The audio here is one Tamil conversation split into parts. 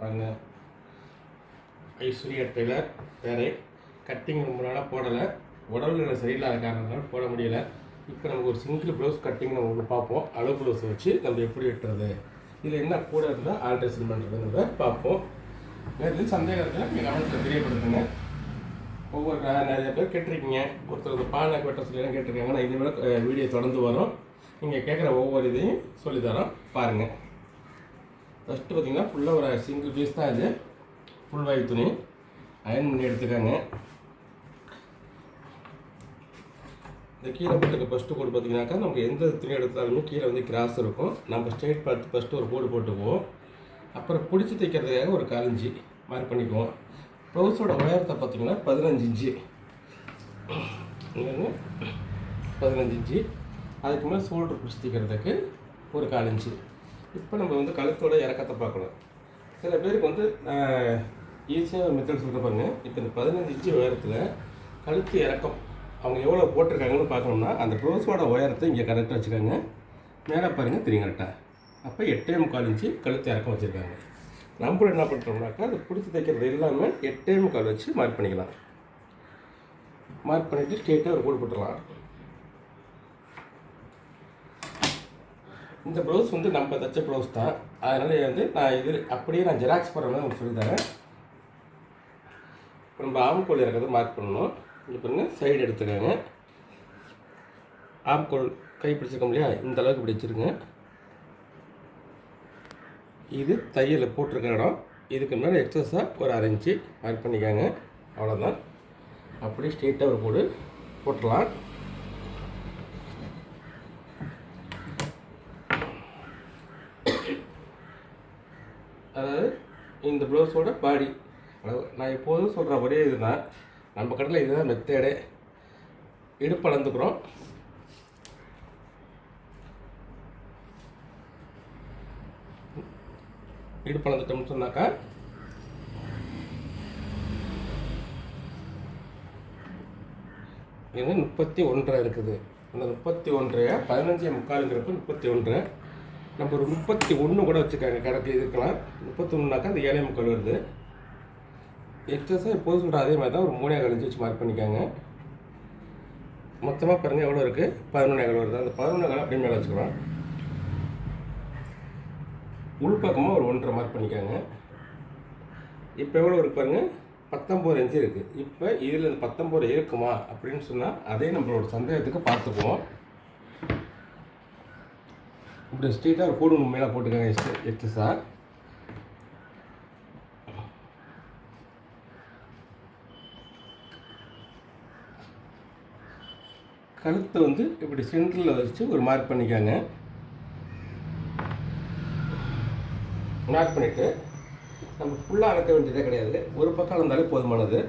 வாங்க. ஐஸ்வர்யா டெய்லர் பேரை கட்டிங் ரொம்ப நாளாக போடலை. உடல்நிலை சரியில்லாத காரணத்தினால போட முடியலை. இப்போ நமக்கு ஒரு சிங்கிள் ப்ளவுஸ் கட்டிங் நம்ம ஒன்று பார்ப்போம். அளவு ப்ளவுஸை வச்சு நம்ம எப்படி வெட்டுறது? இதில் என்ன கூட இருந்தால் ஆல்ட்ரேஷன் பண்ணுறதுங்கிறத பார்ப்போம். வேறு சந்தேகம் இருந்தால் நீங்கள் கவனத்தில் தெரியப்படுத்துங்க. ஒவ்வொரு நிறைய பேர் கேட்டிருக்கீங்க. ஒருத்தர் பானை வெட்ட சொல்லி கேட்டிருக்காங்க நான் இனிமேல் வீடியோ தொடர்ந்து வரோம். நீங்கள் கேட்குற ஒவ்வொரு இதையும் சொல்லித்தரோம் பாருங்கள் ஃபஸ்ட்டு பார்த்தீங்கன்னா ஃபுல்லாக ஒரு சிங்கிள் பீஸ் தான் இது. ஃபுல் வாய் துணி. அயன் பண்ணி எடுத்துக்கோங்க இந்த கீழே போட்டுக்க ஃபஸ்ட்டு கோடு பார்த்தீங்கன்னாக்கா நமக்கு எந்த துணி எடுத்தாலுமே கீழே வந்து கிராஸ் இருக்கும். நம்ம ஸ்ட்ரெயிட் பார்த்து ஃபஸ்ட்டு ஒரு கோடு போட்டுக்குவோம். அப்புறம் பிடிச்சி தைக்கிறதுக்காக ஒரு காலஞ்சி மார்க் பண்ணிக்குவோம். ப்ளவுஸோட உயரத்தை பார்த்தீங்கன்னா பதினஞ்சு இன்ச்சு. பதினஞ்சு இன்ச்சு. அதுக்கு மேலே ஷோல்டர் பிடிச்சி தைக்கிறதுக்கு ஒரு காலஞ்சி. இப்போ நம்ம வந்து கழுத்தோட இறக்கத்தை பார்க்கணும். சில பேருக்கு வந்து ஈஸியாக ஒரு மெத்தட் சொல்கிற பாருங்க. இப்போ இந்த பதினஞ்சு இன்ச்சு உயரத்தில் கழுத்து இறக்கம். அவங்க எவ்வளோ போட்டிருக்காங்கன்னு பார்க்கணும்னா அந்த ப்ளவுஸோட உயரத்தை இங்கே கரெக்டாக வச்சுருக்காங்க மேலே பாருங்கள் தெரியும் கரெக்டாக அப்போ எட்டே முக்கால் இன்ச்சு கழுத்து இறக்கம் வச்சுருக்காங்க. நம்மளும் என்ன பண்ணுறோம்னாக்கா அது பிடிச்சி தைக்கிறது எல்லாமே எட்டே முக்கால் வச்சு மார்க் பண்ணிக்கலாம். மார்க் பண்ணிவிட்டு ஸ்ட்ரெயிட்டாக ஒரு கோடு போட்டுடலாம். இந்த ப்ளவுஸ் வந்து நம்ம தைச்ச ப்ளவுஸ் தான். அதனால் வந்து நான் இது அப்படியே நான் ஜெராக்ஸ் போடுற மாதிரி உங்களுக்கு சொல்லித்தரேன். நம்ம ஆம்கோல் இறக்கிறத மார்க் பண்ணணும். இங்கே பாருங்கள் சைடு எடுத்துக்கோங்க. ஆம்கோல் கை பிடிச்சிருக்கோம் இல்லையா? இந்த அளவுக்கு பிடிச்சிருங்க இது தையலில் போட்டிருக்க இடம். இதுக்கு மேலே எக்ஸஸாக ஒரு அரைஞ்சி மார்க் பண்ணிக்கோங்க. அவ்வளோதான் அப்படியே ஸ்ட்ரெயிட்டாக ஒரு போடு போட்டுடலாம் அதாவது இந்த ப்ளவுஸோட பாடி அளவு நான் எப்போதும் சொல்கிற ஒரே இதுதான் நம்ம கடையில் இதுதான் மெத்தேடு இடுப்பு அளந்துக்கிறோம். இடுப்பு அளந்துட்டோம்னு சொன்னாக்கா இது முப்பத்தி ஒன்றரை இருக்குது. அந்த முப்பத்தி ஒன்றை பதினஞ்சே முக்காலுங்கிறப்ப முப்பத்தி ஒன்று. நம்ம ஒரு முப்பத்தி ஒன்று கூட வச்சுக்காங்க கணக்கு இதுக்கெல்லாம். முப்பத்தொன்னுனாக்கா அந்த ஏழை முக்கால் வருது. எக்ஸஸாக எப்போதும் சொல்கிற அதே மாதிரி தான் ஒரு மூணே கழிஞ்சு வச்சு மார்க் பண்ணிக்காங்க. மொத்தமாக பாருங்கள் எவ்வளோ இருக்குது பதினொன்றே கால் வருது. அந்த பதினொன்றே கால் அப்படியே மேலே வச்சுக்கலாம். உள்பக்கமாக ஒரு ஒன்றரை மார்க் பண்ணிக்காங்க. இப்போ எவ்வளோ இருக்கு பாருங்கள் பத்தொம்போது இன்ச்சு இருக்குது இப்போ இதில் இந்த பத்தொம்போது இருக்குமா அப்படின்னு சொன்னால் அதே நம்மளோட சந்தேகத்துக்கு பார்த்துக்குவோம். இப்படி ஸ்ட்ரெயிட்டாக ஒரு கோடு மேலே போட்டுக்கோங்க எக்ஸ் எக்ஸஸாக கழுத்தை வந்து இப்படி சென்டரில் வச்சு ஒரு மார்க் பண்ணிக்காங்க. மார்க் பண்ணிவிட்டு நம்ம ஃபுல்லாக அளக்க வேண்டியதே கிடையாது. ஒரு பக்கம் அளந்தாலே போதுமானது.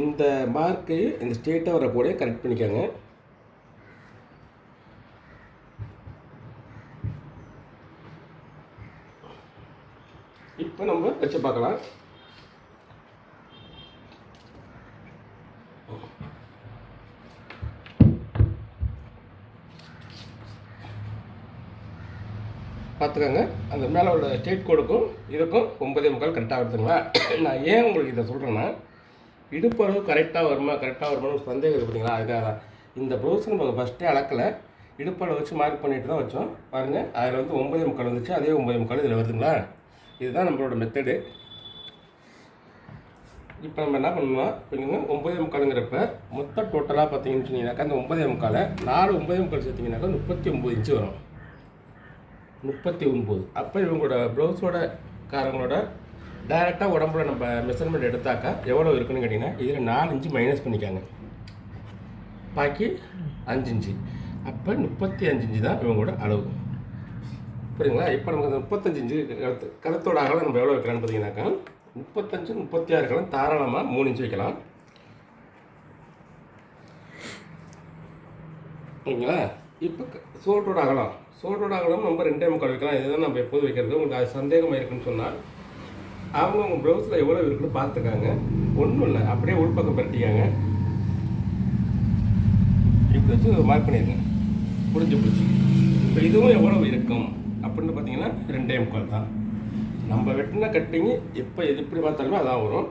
இந்த மார்க்கை இந்த ஸ்டேட்டாக வரக்கூடிய கரெக்ட் பண்ணிக்காங்க. இப்போ நம்ம வச்சு பார்க்கலாம். பார்த்துக்கோங்க. அந்த மேலே உள்ள ஸ்டேட் கோடுக்கும் இதுக்கும் ஒன்பதே முக்கால் கரெக்டாக வருதுங்களா? நான் ஏன் உங்களுக்கு இதை சொல்கிறேன்னா இடுப்பளவு கரெக்டாக வருமா கரெக்டாக வருமானு சந்தேகம் இருக்கு பார்த்தீங்களா அதுக்காக தான். இந்த ப்ளவுஸ் நம்ம ஃபஸ்ட்டே அளக்கலை. இடுப்பளவு வச்சு மார்க் பண்ணிட்டு தான் வச்சோம். பாருங்கள் அதில் வந்து ஒன்பதே முக்கால் வந்துச்சு. அதே ஒன்பதே முக்கால் இதில் வருதுங்களா? இதுதான் நம்மளோட மெத்தடு இப்போ நம்ம என்ன பண்ணணும்னா இப்போ ஒன்பதே முக்காலுங்கிறப்ப மொத்தம் டோட்டலாக பார்த்தீங்கன்னு சொன்னீங்கன்னாக்கா அந்த ஒன்பதே முக்காலை நாலு ஒன்பதே முக்கால் சேர்த்திங்கனாக்கா முப்பத்தி ஒம்பது இன்ச்சு வரும். முப்பத்தி ஒம்பது அப்போ இவங்களோட ப்ளவுஸோட காரங்களோட டைரெக்டாக உடம்புல நம்ம மெஷர்மெண்ட் எடுத்தாக்கா எவ்வளோ இருக்குன்னு கேட்டிங்கன்னா இதில் நாலு இன்ச்சு மைனஸ் பண்ணிக்காங்க. பாக்கி அஞ்சு இன்ச்சு அப்போ முப்பத்தி அஞ்சு இன்ச்சு தான் இவங்களோட அளவு. புரியுங்களா இப்போ நமக்கு அந்த முப்பத்தஞ்சு இன்ச்சு கழுத்து கழுத்தோட அகலம் நம்ம எவ்வளோ வைக்கலாம்னு பார்த்தீங்கன்னாக்கா முப்பத்தஞ்சு முப்பத்தி ஆறு கலம் தாராளமாக மூணு இன்ச்சு வைக்கலாம். ஓகேங்களா இப்போ சோல்டரோட அகலம். சோல்டரோட அகலம் நம்ம ரெண்டே முக்கால் வைக்கலாம். இதுதான் நம்ம எப்போது வைக்கிறது? உங்களுக்கு அது சந்தேகமாக இருக்குன்னு சொன்னால் அவங்க உங்கள் ப்ளவுஸில் எவ்வளோ இருக்குன்னு பார்த்துக்காங்க. ஒன்றும் இல்லை. அப்படியே உள்பக்கம் பரட்டிக்காங்க. இப்படி வச்சு மார்க் பண்ணிடுங்க. புரிஞ்சு போச்சு. இப்போ இதுவும் எவ்வளோ இருக்கும்? அப்படின்னு பார்த்தீங்கன்னா ரெண்டே முக்கால் தான். நம்ம வெட்டின கட்டிங்கு எப்போ எது எப்படி பார்த்தாலுமே அதான் வரும்.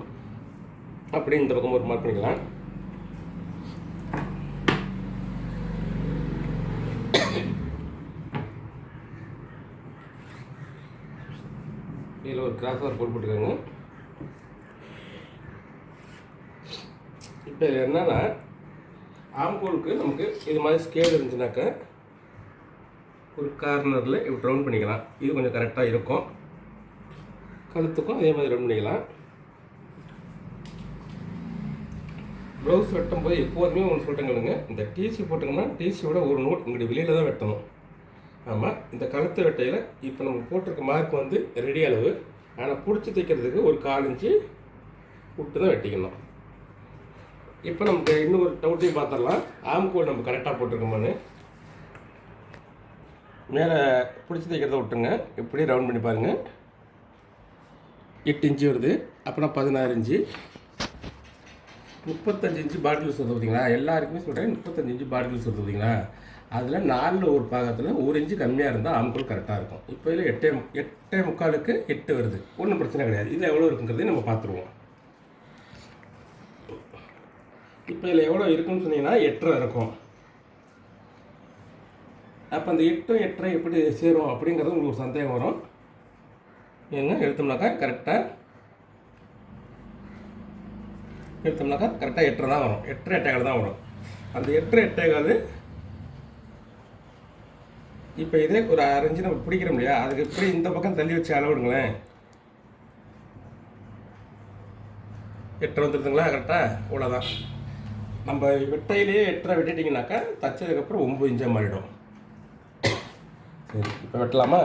அப்படி இந்த பக்கம் ஒரு மார்க் பண்ணிக்கலாம். இதில் ஒரு கிராஸ் ஒர்க் கோல் போட்டுக்கோங்க. இப்போ இதில் என்னன்னா ஆம்கோலுக்கு நமக்கு இது மாதிரி ஸ்கேல் இருந்துச்சுனாக்கா ஒரு கார்னரில் இப்படி ரவுண்ட் பண்ணிக்கலாம். இது கொஞ்சம் கரெக்டாக இருக்கும். கழுத்துக்கும் அதே மாதிரி ரவுண்ட் பண்ணிக்கலாம். ப்ளவுஸ் வெட்டும் போது எப்போதுமே ஒன்று சொல்லிட்டேங்க இந்த டிசி போட்டிங்கன்னா டிசியோட ஒரு நோட் உங்களுடைய வெளியில் தான் வெட்டணும். ஆமாம் இந்த கழுத்து வெட்டையில் இப்போ நம்ம போட்டிருக்க மார்க் வந்து ரெடி அளவு. ஆனால் பிடிச்சி தைக்கிறதுக்கு ஒரு கால் இன்ச்சு விட்டு தான் வெட்டிக்கணும். இப்போ நமக்கு ஒரு டவுட்டையும் பார்த்துடலாம். ஆம்கோல் நம்ம கரெக்டாக போட்டிருக்கோமான்னு. மேலே பிடிச்சி தைக்கிறத விட்டுருங்க. இப்படி ரவுண்ட் பண்ணி பாருங்கள் எட்டு இன்ச்சு வருது. அப்புறம் பதினாறு இன்ச்சு. முப்பத்தஞ்சு இன்ச்சு பாட்டில்ஸ் வருது பார்த்தீங்களா எல்லாருக்குமே சொல்கிறேன் முப்பத்தஞ்சு இன்ச்சு பாட்டில்ஸ் வருது பார்த்தீங்களா அதில் நாலில் ஒரு பாகத்தில் ஒரு இன்ச்சு கம்மியாக இருந்தால் ஆம்கோல் கரெக்டாக இருக்கும். இப்போ இதில் எட்டே எட்டே முக்காலுக்கு எட்டு வருது. ஒன்றும் பிரச்சனை கிடையாது. இதில் எவ்வளோ இருக்குங்கிறதையும் நம்ம பார்த்துருவோம் இப்போ இதில் எவ்வளோ இருக்குன்னு சொன்னீங்கன்னா எட்டரை இருக்கும். அப்போ அந்த எட்டும் எட்டரை எப்படி சேரும் அப்படிங்கிறது உங்களுக்கு ஒரு சந்தேகம் வரும். என்ன? எடுத்தோம்னாக்கா கரெக்டாக எடுத்தோம்னாக்கா கரெக்டாக எட்டரை தான் வரும். எட்டரை எட்டேகால் தான் வரும். அந்த எட்டரை எட்டேகால் இப்போ இதே ஒரு அரைஞ்சு நம்ம பிடிக்கிறோம் இல்லையா? அதுக்கு இப்படி இந்த பக்கம் தள்ளி வச்சு அளவிடுங்களேன். எட்டரை வந்துடுதுங்களா கரெக்டாக இவ்வளோதான் நம்ம வெட்டையிலேயே எட்டரை வெட்டிட்டிங்கனாக்கா தச்சதுக்கப்புறம் ஒம்பது இன்ச்சாக மாறிடும். சரி இப்போ வெட்டலாமா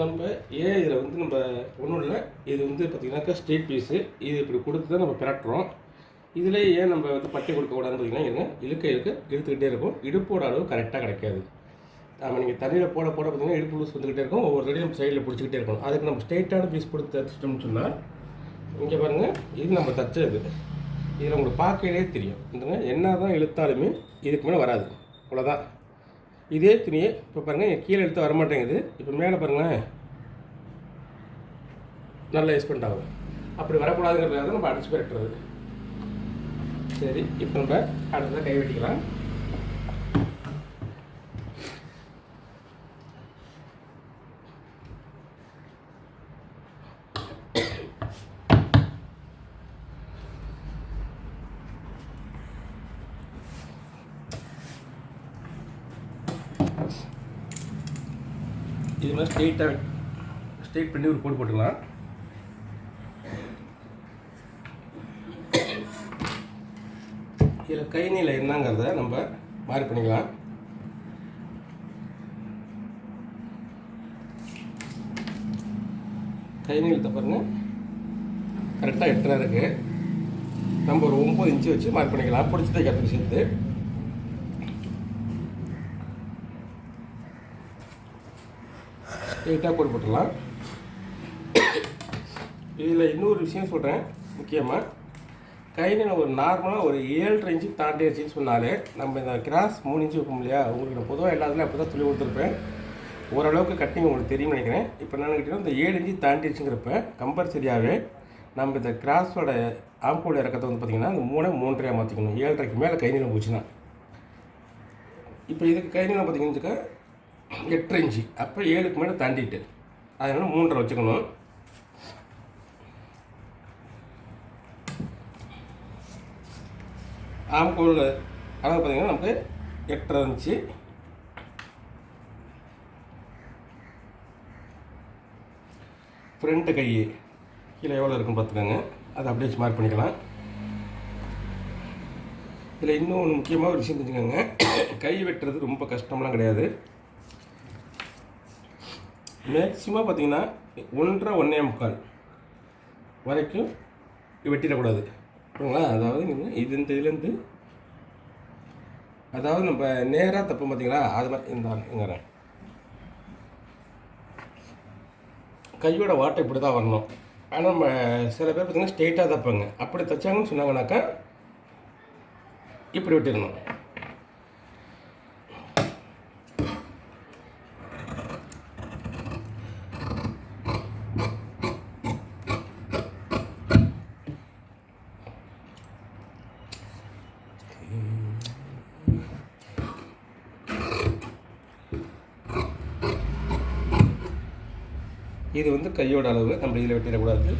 நம்ம ஏன் இதில் வந்து நம்ம ஒன்றும் இல்லை இது வந்து பார்த்திங்கனாக்கா ஸ்ட்ரீட் பீஸு இது இப்படி கொடுத்து தான் நம்ம பிரட்டுறோம் இதில் ஏன் நம்ம வந்து பட்டி கொடுக்கக்கூடாதுன்னு பார்த்தீங்கன்னா இருங்க இழுக்க இழுக்க இழுத்துக்கிட்டே இருக்கும். இடுப்போட அளவு கரெக்டாக கிடைக்காது. நம்ம நீங்கள் தண்ணியில் போட போட பார்த்தீங்கன்னா இடுப்பு லூஸ் வந்துக்கிட்டே இருக்கும். ஒவ்வொரு தடையும் நம்ம சைடில் பிடிச்சிக்கிட்டே இருக்கணும். அதுக்கு நம்ம ஸ்ட்ரெயிட்டான பீஸ் கொடுத்து தச்சிட்டோம்னு சொன்னால் இங்கே பாருங்கள் இது நம்ம தச்சது. இதில் உங்களுக்கு பார்க்கையிலே தெரியும். இந்த என்ன தான் இழுத்தாலுமே இதுக்கு மேலே வராது. அவ்வளோதான் இதே துணியை இப்போ பாருங்கள் கீழே இழுத்து வர மாட்டேங்குது இப்போ மேலே பாருங்களேன். நல்லா யூஸ் ஆகும். அப்படி வரக்கூடாதுங்கிறது நம்ம அடிச்சு பெருட்டுறது. சரி இப்போ நம்ம அடுத்ததாக கை வெட்டிக்கலாம். இது மாதிரி ஸ்ட்ரெயிட்டாக ஸ்ட்ரெயிட் பண்ணி ஒரு கோடு போட்டுக்கலாம். இதில் கை நிலை என்னங்கிறத நம்ம மாறி பண்ணிக்கலாம். கை நீளத்தை பாருங்கள் கரெக்டாக எட்டரை இருக்குது நம்ம ஒரு ஒம்பது இன்ச்சு வச்சு மார்க் பண்ணிக்கலாம். பிடிச்சி தைக்கிறதுக்கு சேர்த்து. ஸ்ட்ரெயிட்டாக போட்டு போட்டுடலாம். இதில் இன்னொரு விஷயம் சொல்கிறேன் முக்கியமாக கையில் ஒரு நார்மலாக ஒரு ஏழரை இன்ச்சு தாண்டிடுச்சின்னு சொன்னாலே நம்ம இந்த கிராஸ் மூணு இன்ச்சு வைப்போம் இல்லையா? உங்களுக்கு நான் பொதுவாக எல்லாத்துலையும் அப்படி தான் சொல்லி கொடுத்துருப்பேன். ஓரளவுக்கு கட்டிங் உங்களுக்கு தெரியும்னு நினைக்கிறேன். இப்போ நான் கேட்டீங்கன்னா இந்த ஏழு இன்ச்சு தாண்டிடுச்சுங்கிறப்ப கம்பல்சரியாகவே நம்ம இந்த கிராஸோட ஆம்பூல் இறக்கத்தை வந்து பார்த்திங்கன்னா அந்த மூணை மூன்றரையாக மாற்றிக்கணும் ஏழரைக்கு மேலே கை நீளம் போச்சுன்னா. இப்போ இதுக்கு கை நீளம் பார்த்தீங்கன்னு எட்டரை இன்ச்சு. அப்போ ஏழுக்கு மேலே தாண்டிட்டு அதனால் மூன்றரை வச்சுக்கணும். ஆம்கோல் அளவு பார்த்திங்கன்னா நமக்கு எட்டரை இருந்துச்சு. ஃப்ரண்ட்டு கை கீழே எவ்வளோ இருக்குன்னு பார்த்துக்கோங்க. அதை அப்படியே வச்சு மார்க் பண்ணிக்கலாம். இதில் இன்னும் ஒன்று முக்கியமாக ஒரு விஷயம் தெரிஞ்சுக்கோங்க. கை வெட்டுறது ரொம்ப கஷ்டம்லாம் கிடையாது. மேக்சிமம் பார்த்தீங்கன்னா ஒன்றரை ஒன்றே முக்கால் வரைக்கும் வெட்டிடக்கூடாது. ஓகேங்களா அதாவது நீங்கள் இது இந்த இதுலேருந்து அதாவது நம்ம நேராக தப்பு பார்த்தீங்களா அது மாதிரி இந்த இங்கே கையோட வாட்டை இப்படி தான் வரணும். ஆனால் நம்ம சில பேர் பார்த்தீங்கன்னா ஸ்ட்ரெயிட்டாக தப்பாங்க. அப்படி தைச்சாங்கன்னு சொன்னாங்கனாக்கா இப்படி விட்டுடணும் இது வந்து கையோட அளவு. நம்ம இதில் வெட்டிடக்கூடாது.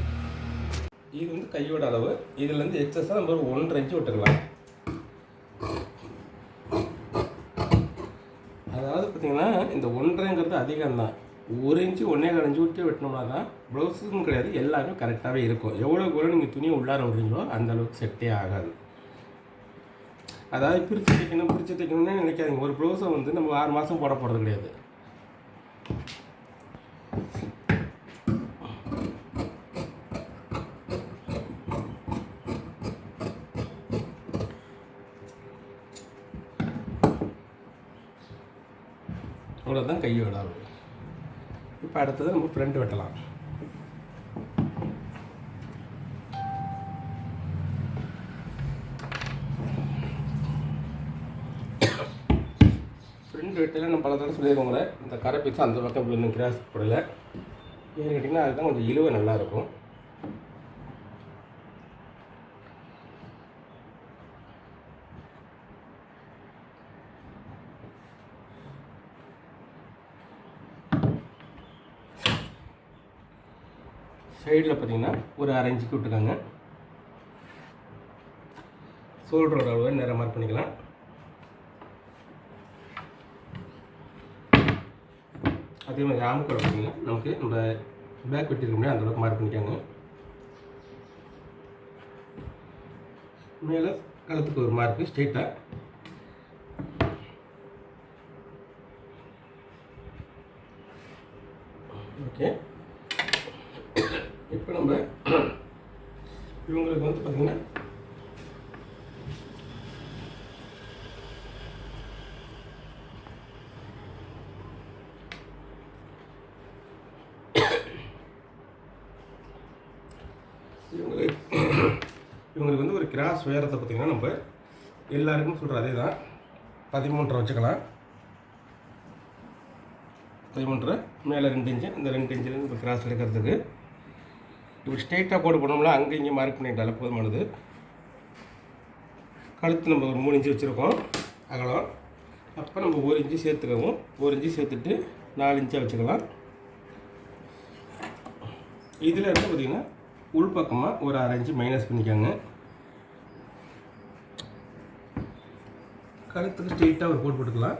இது வந்து கையோட அளவு. இதுலேருந்து எக்ஸஸாக நம்ம ஒரு ஒன்றரை இன்ச்சு விட்டுக்கலாம். அதாவது பார்த்திங்கன்னா இந்த ஒன்றரைங்கிறது அதிகம் தான் ஒரு இன்ச்சு ஒன்றே கால் இன்ச்சு விட்டு வெட்டினோம்னா தான் ப்ளவுஸுக்கும் கிடையாது எல்லாமே கரெக்டாகவே இருக்கும். எவ்வளோ கூட நீங்கள் துணியை உள்ளார விடுறீங்களோ அந்த அளவுக்கு செட்டே ஆகாது. அதாவது பிரித்து தைக்கணும் பிரித்து தைக்கணும்னு நினைக்காதீங்க. ஒரு ப்ளவுஸை வந்து நம்ம ஆறு மாதம் போட போகிறது கிடையாது. அவ்வளோதான் கையோட அளவு இப்போ அடுத்தது நம்ம ஃப்ரண்ட் வெட்டலாம். ஃப்ரண்ட் வெட்டில் நம்ம பல தடவை சொல்லியிருக்கோங்களே இந்த கரை பீஸ் அந்த பக்கம் இன்னும் கிராஸ் போடலை. ஏன்னு கேட்டிங்கன்னா அதுதான் கொஞ்சம் இழுவை நல்லாயிருக்கும் சைடில் பார்த்தீங்கன்னா ஒரு அரை இன்ச்சுக்கு விட்டுருக்காங்க அளவு அளவை நேரம் மார்க் பண்ணிக்கலாம். அதே மாதிரி ஆம்கோட பார்த்தீங்கன்னா நமக்கு நம்ம பேக் வெட்டிருக்க முடியாது அந்த அளவுக்கு மார்க் பண்ணிக்காங்க. மேலே கழுத்துக்கு ஒரு மார்க்கு ஸ்ட்ரெயிட்டாக ஓகே இப்போ நம்ம இவங்களுக்கு வந்து பார்த்திங்கன்னா இவங்களுக்கு இவங்களுக்கு வந்து ஒரு கிராஸ் உயரத்தை பார்த்திங்கன்னா நம்ம எல்லாருக்கும் சொல்கிற அதே தான். பதிமூன்றரை வச்சுக்கலாம். பதிமூன்றரை மேலே ரெண்டு இன்ச்சு இந்த ரெண்டு இன்ச்சில் இப்போ கிராஸ் எடுக்கிறதுக்கு. இப்படி ஸ்ட்ரெயிட்டாக கோடு போனோம்னா அங்கே இங்கே மார்க் பண்ணிட்டால போதுமானது. கழுத்து நம்ம ஒரு மூணு இன்ச்சு வச்சுருக்கோம் அகலம். அப்போ நம்ம ஒரு இன்ச்சு சேர்த்துக்கவும் ஒரு இன்ச்சு சேர்த்துட்டு நாலு இன்ச்சாக வச்சுக்கலாம். இதில் இருந்து பார்த்திங்கன்னா உள்பக்கமாக ஒரு அரை இன்ச்சு மைனஸ் பண்ணிக்கோங்க. கழுத்துக்கு ஸ்ட்ரெயிட்டாக ஒரு கோட் போட்டுக்கலாம்.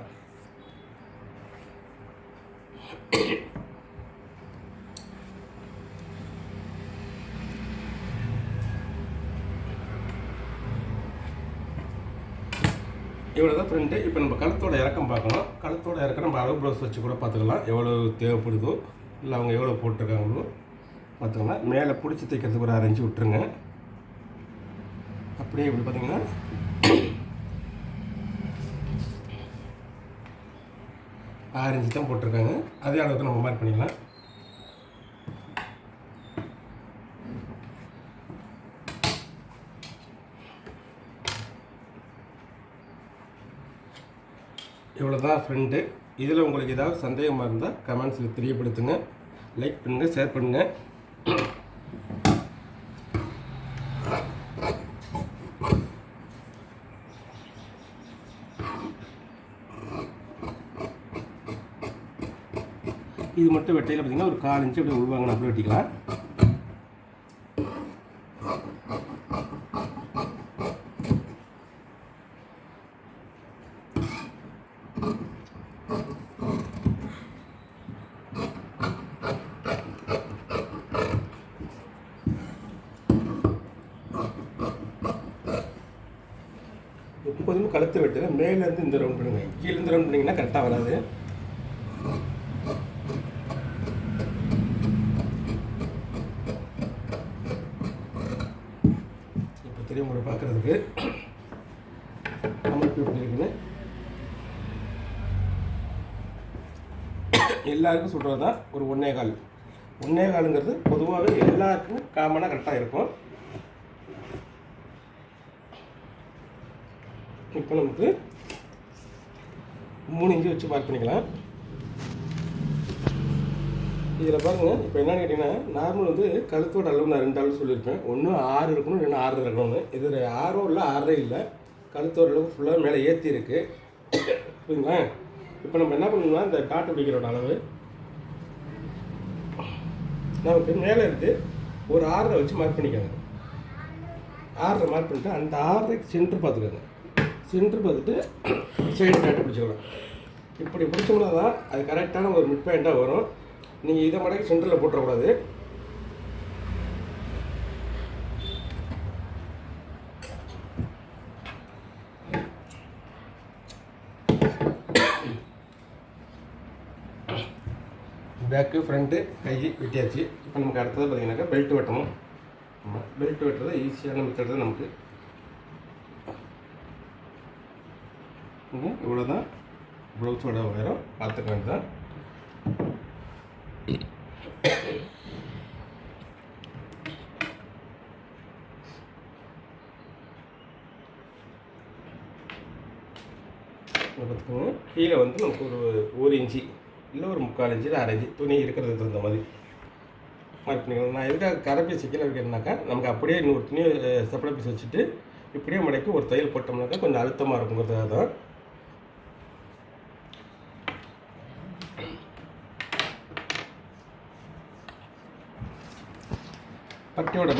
இவ்வளோ தான் ஃப்ரெண்டு இப்போ நம்ம கழுத்தோட இறக்கம் பார்க்கணும் கழுத்தோட இறக்கம் நம்ம அளவு ப்ளவுஸ் வச்சு கூட பார்த்துக்கலாம். எவ்வளோ தேவைப்படுதோ இல்லை அவங்க எவ்வளோ போட்டிருக்காங்களோ பார்த்துக்கலாம். மேலே பிடிச்சி தைக்கிறதுக்கு ஒரு அரைஞ்சி விட்டுருங்க. அப்படியே இப்படி பார்த்தீங்கன்னா ஆரஞ்சு தான் போட்டிருக்காங்க. அதே அளவுக்கு நம்ம மார்க் பண்ணிக்கலாம். இவ்வளோ தான் ஃப்ரெண்டு இதில் உங்களுக்கு ஏதாவது சந்தேகமாக இருந்தால் கமெண்ட்ஸில் தெரியப்படுத்துங்க. லைக் பண்ணுங்கள் ஷேர் பண்ணுங்கள் இது மட்டும் வெட்டையில் பார்த்தீங்கன்னா ஒரு கால் இன்ச்சு அப்படியே உள்வாங்க அப்படியே வெட்டிக்கலாம். எப்போதுமே கழுத்து வெட்டுங்க. மேலேருந்து இந்த ரவுண்ட் பண்ணுங்க. கீழேருந்து ரவுண்ட் பண்ணிங்கன்னா கரெக்டாக வராது. இப்போ தெரியும் உங்களுக்கு பார்க்குறதுக்கு. அமைப்பு எப்படி இருக்குன்னு. எல்லாருக்கும் சொல்கிறது தான் ஒரு ஒன்னே கால். ஒன்னே காலுங்கிறது பொதுவாகவே எல்லாருக்கும் காமனாக கரெக்டாக இருக்கும். இப்போ நமக்கு மூணு இஞ்சி வச்சு மார்க் பண்ணிக்கலாம். இதில் பாருங்கள் இப்போ என்னென்னு கேட்டிங்கன்னா நார்மல் வந்து கழுத்தோட அளவு நான் ரெண்டு அளவு சொல்லியிருப்பேன். ஒன்று ஆறு இருக்கணும் இல்லைன்னா ஆறு இருக்கணும்னு. இது ஆறோ இல்லை ஆறே இல்லை. கழுத்தோட அளவு ஃபுல்லாக மேலே ஏற்றி இருக்கு. புரியுங்களா இப்போ நம்ம என்ன பண்ணணும்னா இந்த டாட்டு பிடிக்கிறோட அளவு நமக்கு மேலே இருந்து ஒரு ஆறரை வச்சு மார்க் பண்ணிக்கோங்க. ஆறரை மார்க் பண்ணிட்டு அந்த ஆறரைக்கு சென்டர் பார்த்துக்கோங்க. சென்ட்ரு பார்த்துட்டு சைடு டாட்டு பிடிச்சிக்கலாம் இப்படி பிடிச்சோம்னா தான் அது கரெக்டான ஒரு மிட் பாயிண்ட்டாக வரும். நீங்கள் இதை மடக்கி சென்டரில் போட்டுறக்கூடாது. பேக்கு ஃப்ரண்ட்டு கை வெட்டியாச்சு. இப்போ நமக்கு அடுத்தது பார்த்தீங்கன்னாக்கா பெல்ட் வெட்டணும். ஆமாம் பெல்ட் வெட்டுறது ஈஸியான மெத்தட் தான் நமக்கு. இவ்வளோ தான் ப்ளவுஸோட உயரம் பார்த்துக்க வேண்டியதான் பார்த்துக்கோங்க. கீழே வந்து நமக்கு ஒரு ஒரு இன்ச்சு இல்லை ஒரு முக்கால் இன்ச்சு இல்லை அரை இன்ச்சு துணி இருக்கிறதுக்கு தகுந்த மாதிரி மார்க் பண்ணிக்கலாம் நான் எதுக்காக கரப்பி சிக்கல வைக்கிறேன்னாக்கா நமக்கு அப்படியே இன்னொரு துணியை செப்பலை பீஸ் வச்சுட்டு இப்படியே மடக்கி ஒரு தையல் போட்டோம்னாக்கா கொஞ்சம் அழுத்தமாக இருக்குங்கிறதுக்காக தான்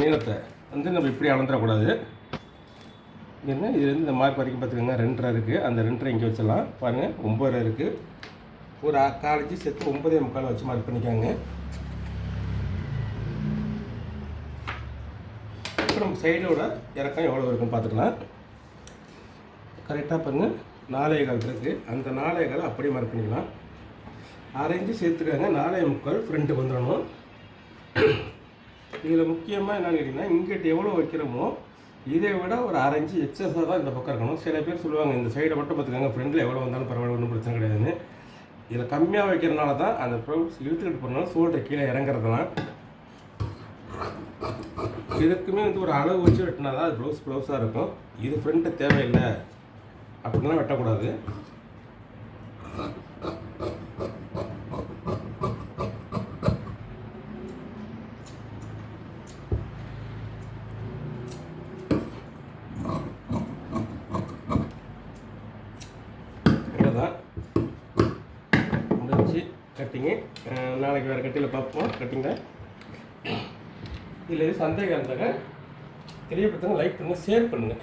நீளத்தை வந்து நம்ம இப்படி அளந்துடக்கூடாது. என்ன இதுலேருந்து இந்த மார்க் வரைக்கும் பார்த்துக்கோங்க. ரெண்டரை இருக்குது அந்த ரெண்டரை இங்கே வச்சிடலாம். பாருங்கள் ஒம்பதரை இருக்குது ஒரு காலேஜ் சேர்த்து ஒன்பதே முக்கால் வச்சு மார்க் பண்ணிக்காங்க. இப்போ நம்ம சைடோட இறக்கம் எவ்வளோ இருக்குன்னு பார்த்துக்கலாம். கரெக்டாக பாருங்கள் நாலே கால் இருக்குது அந்த நாலே காலை அப்படியே மார்க் பண்ணிக்கலாம். அரைஞ்சு சேர்த்துக்காங்க. நாலே முக்கால் ஃப்ரெண்டு வந்துடணும். இதில் முக்கியமாக என்னன்னு கேட்டிங்கன்னா இங்கிட்ட எவ்வளோ வைக்கிறோமோ இதை விட ஒரு அரைஞ்சு எக்ஸஸாக தான் இந்த பக்கம் இருக்கணும். சில பேர் சொல்லுவாங்க இந்த சைடை மட்டும் பார்த்துக்காங்க ஃப்ரெண்டில் எவ்வளோ வந்தாலும் பரவாயில்ல ஒன்றும் பிரச்சனை கிடையாதுன்னு. இதில் கம்மியாக வைக்கிறனால தான் அந்த ப்ளவுஸ் இழுத்துக்கிட்டு போனாலும் சோல்டர் கீழே இறங்குறதுலாம் இதுக்குமே வந்து ஒரு அளவு வச்சு வெட்டினா தான் அது ப்ளவுஸ் ப்ளவுஸாக இருக்கும். இது ஃப்ரெண்ட்டு தேவையில்லை. அப்படின்லாம் வெட்டக்கூடாது இவ்வளோதான் முடிஞ்சு கட்டிங்கு நாளைக்கு வேறு கட்டியில் இதில் சந்தேகம் இருந்தாங்க தெரியப்படுத்துங்க லைக் பண்ணுங்கள் ஷேர் பண்ணுங்கள்